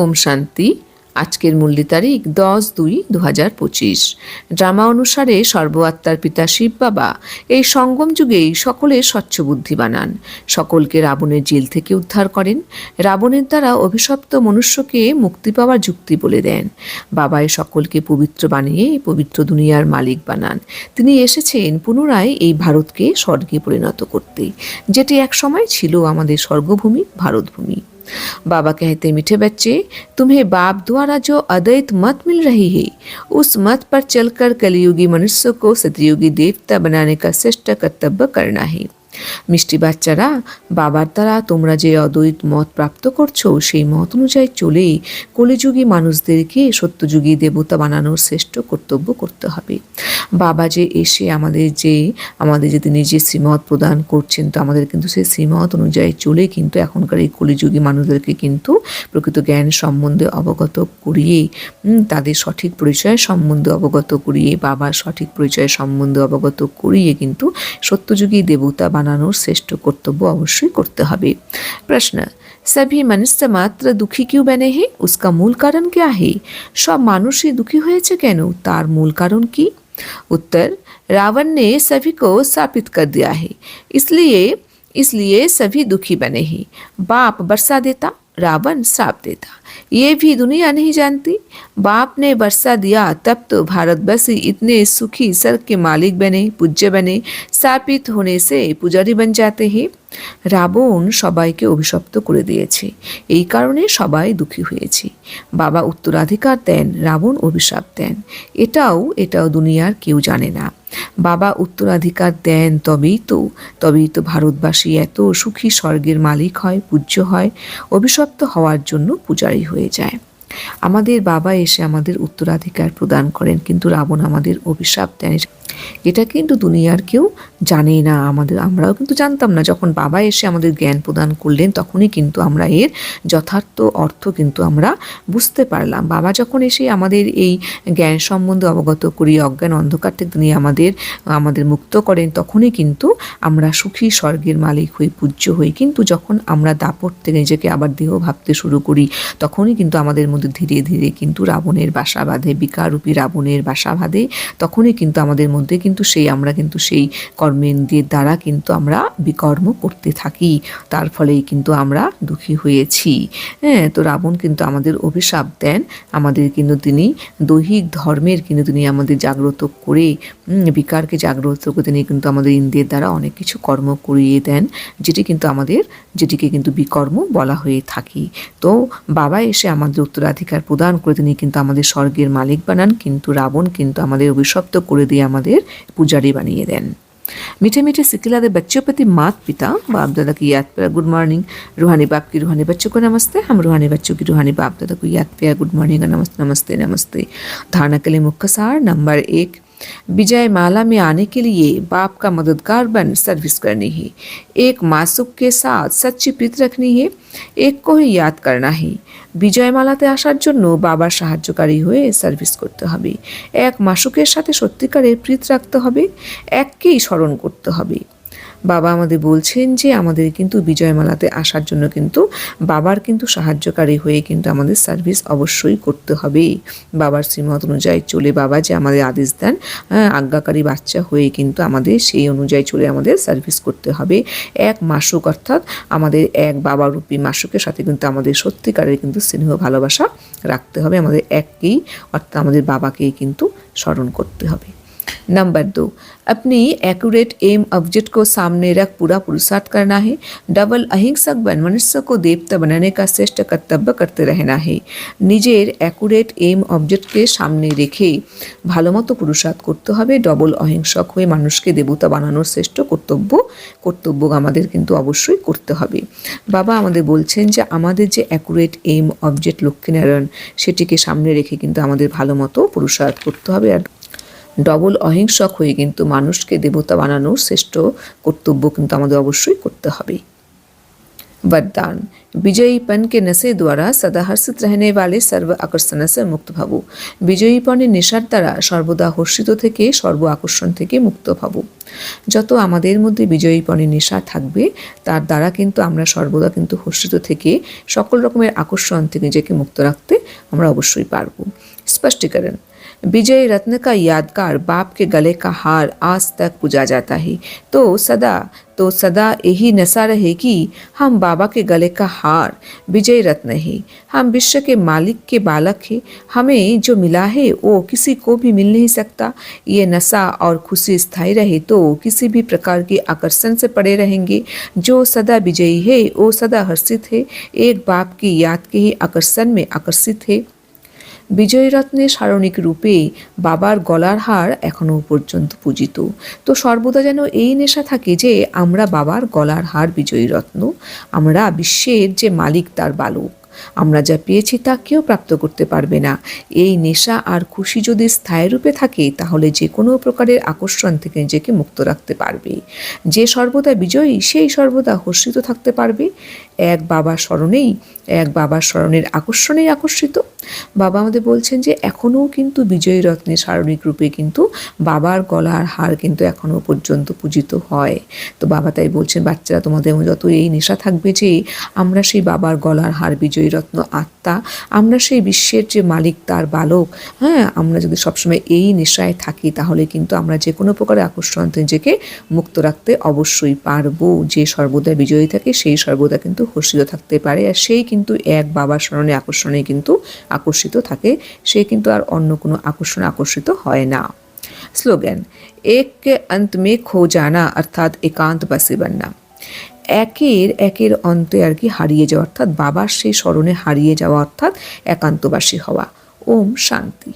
ওম শান্তি। আজকের মূল্য তারিখ দশ দুই দু হাজার পঁচিশ। ড্রামা অনুসারে সর্বআত্মার পিতা শিব বাবা, এই সঙ্গম যুগেই সকলের স্বচ্ছ বুদ্ধি বানান। সকলকে রাবণের জেল থেকে উদ্ধার করেন। রাবণের দ্বারা অভিশপ্ত মনুষ্যকে মুক্তি পাওয়ার যুক্তি বলে দেন। বাবা এই সকলকে পবিত্র বানিয়ে পবিত্র দুনিয়ার মালিক বানান। তিনি এসেছেন পুনরায় এই ভারতকে স্বর্গে পরিণত করতে, যেটি একসময় ছিল আমাদের স্বর্গভূমি, ভারতভূমি। बाबा कहते, मीठे बच्चे, तुम्हें बाप द्वारा जो अद्वैत मत मिल रही है, उस मत पर चलकर कलयुगी मनुष्य को सतयुगी देवता बनाने का श्रेष्ठ कर्तव्य करना है। মিষ্টি বাচ্চারা, বাবার দ্বারা তোমরা যে অদ্বৈত মত প্রাপ্ত করছ, সেই মত অনুযায়ী চলেই কলিযুগী মানুষদেরকে সত্যযুগী দেবতা বানানোর শ্রেষ্ঠ কর্তব্য করতে হবে। বাবা যে এসে আমাদের যে আমাদের যে তিনি যে শ্রীমত প্রদান করছেন, তো আমাদের কিন্তু সেই শ্রীমত অনুযায়ী চলে কিন্তু এখনকার এই কলিযুগী মানুষদেরকে কিন্তু প্রকৃত জ্ঞান সম্বন্ধে অবগত করিয়ে তাদের সঠিক পরিচয় সম্বন্ধে অবগত করিয়ে, বাবার সঠিক পরিচয় সম্বন্ধে অবগত করিয়ে কিন্তু সত্যযুগী দেবতা বানানোর শ্রেষ্ঠ কর্তব্য অবশ্যই করতে হবে প্রশ্ন सभी मनुष्य मात्र दुखी क्यों बने हैं उसका मूल कारण क्या है সব মানুষই দুঃখী হয়েছে কেন তার মূল কারণ কি उत्तर रावण ने सभी को स्थापित कर दिया है इसलिए इसलिए सभी दुखी बने हैं बाप बरसा देता रावण श्राप देता ये भी दुनिया नहीं जानती बाप ने बरसा दिया तब तो भारतवासी इतने सुखी स्वर्ग के मालिक बने पूज्य बने स्थापित होने से पुजारी बन जाते हैं রাবণ সবাইকে অভিশপ্ত করে দিয়েছে এই কারণে সবাই দুঃখী হয়েছে বাবা উত্তরাধিকার দেন রাবণ অভিশাপ দেন এটাও এটাও দুনিয়ার কেউ জানে না বাবা উত্তরাধিকার দেন তবেই তো তবেই তো ভারতবাসী এত সুখী স্বর্গের মালিক হয়, পূজ্য হয়, অভিশপ্ত হওয়ার জন্য পূজারী হয়ে যায়। আমাদের বাবা এসে আমাদের উত্তরাধিকার প্রদান করেন, কিন্তু রাবণ আমাদের অভিশাপ দেন এটা কিন্তু দুনিয়ার কেউ জানে না। আমাদের, আমরাও কিন্তু জানতাম না। যখন বাবা এসে আমাদের জ্ঞান প্রদান করলেন, তখনই কিন্তু আমরা এর যথার্থ অর্থ কিন্তু আমরা বুঝতে পারলাম। বাবা যখন এসে আমাদের এই জ্ঞান সম্বন্ধে অবগত করি অজ্ঞান অন্ধকার থেকে তিনি আমাদের আমাদের মুক্ত করেন, তখনই কিন্তু আমরা সুখী স্বর্গের মালিক হই, পূজ্য হই। কিন্তু যখন আমরা দাপট থেকে নিজেকে আবার দেহ ভাবতে শুরু করি, তখনই কিন্তু আমাদের মধ্যে ধীরে ধীরে কিন্তু রাবণের বাসা বাঁধে, বিকারূপী রাবণের বাসা বাঁধে, তখনই কিন্তু আমাদের মধ্যে কিন্তু সেই আমরা কিন্তু সেই কর্মেন্দ্রের দ্বারা কিন্তু আমরা বিকর্ম করতে থাকি। তার ফলেই কিন্তু আমরা দুঃখী হয়েছি। হ্যাঁ তো রাবণ কিন্তু আমাদের অভিশাপ দেন। আমাদের কিন্তু তিনি দৈহিক ধর্মের কিন্তু তিনি আমাদের জাগ্রত করে বিকারকে জাগ্রত করে তিনি কিন্তু আমাদের ইন্দ্রিয়ের দ্বারা অনেক কিছু কর্ম করিয়ে দেন, যেটি কিন্তু আমাদের, যেটিকে কিন্তু বিকর্ম বলা হয়ে থাকি। তো বাবা এসে আমাদের উত্তরাধিকার প্রদান করে তিনি কিন্তু আমাদের স্বর্গের মালিক বানান। কিন্তু রাবণ কিন্তু আমাদের অভিশপ্ত করে দিয়ে আমাদের পূজারি বানিয়ে দেন मीठे मीठे सिकिलादे बच्चों प्रति मात पिता बाप दादा की याद पर गुड मॉर्निंग रूहानी बाप की रूहानी बच्चों को नमस्ते हम रूहानी बच्चों की रूहानी बाप दादा को याद पे गुड मॉर्निंग नमस्ते नमस्ते नमस्ते धारणा के लिए मुख्य सार नंबर एक विजय माला में आने के लिए बाप का मददगार बन सर्विस करनी है एक मासुक के साथ सच्ची प्रीत रखनी है एक को ही याद करना है বিজয়মালাতে আসার জন্য বাবার সাহায্যকারী হয়ে সার্ভিস করতে হবে। এক মাসুকের সাথে সত্যিকারের প্রীত রাখতে হবে, এককেই স্মরণ করতে হবে। বাবা আমাদের বলছেন যে আমাদের কিন্তু বিজয়মালাতে আসার জন্য কিন্তু বাবার কিন্তু সাহায্যকারী হয়ে কিন্তু আমাদের সার্ভিস অবশ্যই করতে হবে। বাবার শ্রীমত অনুযায়ী চলে বাবা যে আমাদের আদেশ দেন হ্যাঁ, আজ্ঞাকারী বাচ্চা হয়ে কিন্তু আমাদের সেই অনুযায়ী চলে আমাদের সার্ভিস করতে হবে। এক মাসুক অর্থাৎ আমাদের এক বাবারূপী মাসুকের সাথে কিন্তু আমাদের সত্যিকারের কিন্তু স্নেহ ভালোবাসা রাখতে হবে। আমাদের এককেই অর্থাৎ আমাদের বাবাকেই কিন্তু স্মরণ করতে হবে। नंबर दो अपनी एक्यूरेट एम ऑब्जेक्ट को सामने रख पूरा पुरुषार्थ करना है डबल अहिंसक बन मनुष्य को देवता बनाने का श्रेष्ठ कर्तव्य करते रहना है নিজের অ্যাকুরেট এম অবজেক্টকে সামনে রেখে ভালো মতো পুরুষার্থ করতে হবে ডবল অহিংসক হয়ে মানুষকে দেবতা বানানোর শ্রেষ্ঠ কর্তব্য কর্তব্য আমাদের কিন্তু অবশ্যই করতে হবে বাবা আমাদের বলছেন যে আমাদের যে অ্যাকুরেট এম অবজেক্ট লক্ষ্মীনারায়ণ সেটিকে সামনে রেখে কিন্তু আমাদের ভালো মতো পুরুষার্থ করতে হবে আর ডবল অহিংসক হয়ে কিন্তু মানুষকে দেবতা বানানোর শ্রেষ্ঠ কর্তব্য কিন্তু আমাদের অবশ্যই করতে হবে वरदान विजयीपन के नशे द्वारा सदा हर्षित रहने वाले सर्व আকর্ষণ से মুক্ত ভাবু বিজয়ীপনের নেশার দ্বারা সর্বদা হর্ষিত থেকে সর্ব আকর্ষণ থেকে মুক্ত ভাবু যত আমাদের মধ্যে বিজয়ীপনের নেশা থাকবে তার দ্বারা কিন্তু আমরা সর্বদা কিন্তু হর্ষিত থেকে সকল রকমের আকর্ষণ থেকে নিজেকে মুক্ত রাখতে আমরা অবশ্যই পারবো স্পষ্টীকরণ विजय रत्न का यादगार बाप के गले का हार आज तक पूजा जाता है। तो सदा तो सदा यही नशा रहे कि हम बाबा के गले का हार विजय रत्न है। हम विश्व के मालिक के बालक हैं। हमें जो मिला है वो किसी को भी मिल नहीं सकता। ये नशा और खुशी स्थायी रहे तो किसी भी प्रकार के आकर्षण से पड़े रहेंगे। जो सदा विजयी है वो सदा हर्षित है। एक बाप की याद के ही आकर्षण में आकर्षित है। বিজয় রত্নের সারণিক রূপে বাবার গলার হার এখনও পর্যন্ত পূজিত। তো সর্বদা যেন এই নেশা থাকে যে, আমরা বাবার গলার হার বিজয়ী রত্ন আমরা বিশ্বের যে মালিক তার বালক। আমরা যা পেয়েছি তা কেউ প্রাপ্ত করতে পারবে না। এই নেশা আর খুশি যদি স্থায়ী রূপে থাকে, তাহলে যে কোনো প্রকারের আকর্ষণ থেকে নিজেকে মুক্ত রাখতে পারবে। যে সর্বদা বিজয়ী, সেই সর্বদা হর্ষিত থাকতে পারবে। এক বাবার স্মরণেই, এক বাবার স্মরণের আকর্ষণেই আকর্ষিত। বাবা আমাদের বলছেন যে এখনও কিন্তু বিজয়ী রত্নের সারণিক রূপে কিন্তু বাবার গলার হার কিন্তু এখনও পর্যন্ত পূজিত হয়। তো বাবা তাই বলছেন, বাচ্চারা, তোমাদের যত এই নেশা থাকবে যে আমরা সেই বাবার গলার হার, বিজয়ী রত্ন আত্মা, আমরা সেই বিশ্বের যে মালিক তার বালক হ্যাঁ আমরা যদি সবসময় এই নেশায় থাকি, তাহলে কিন্তু আমরা যে কোনো প্রকারের আকর্ষণ নিজেকে মুক্ত রাখতে অবশ্যই পারব। যে সর্বদা বিজয়ী থাকে, সেই সর্বদা কিন্তু হর্ষিত থাকতে পারে। আর সেই কিন্তু এক বাবার স্মরণে আকর্ষণে কিন্তু আকর্ষিত থাকে, সে কিন্তু আর অন্য কোনো আকর্ষণ আকর্ষিত হয় না। স্লোগান, এক অন্ত মে খো জানা অর্থাৎ একান্তবাসী বান্না একের একের অন্তে আর কি হারিয়ে যাওয়া, অর্থাৎ বাবার সেই স্মরণে হারিয়ে যাওয়া, অর্থাৎ একান্তবাসী হওয়া। ওম শান্তি।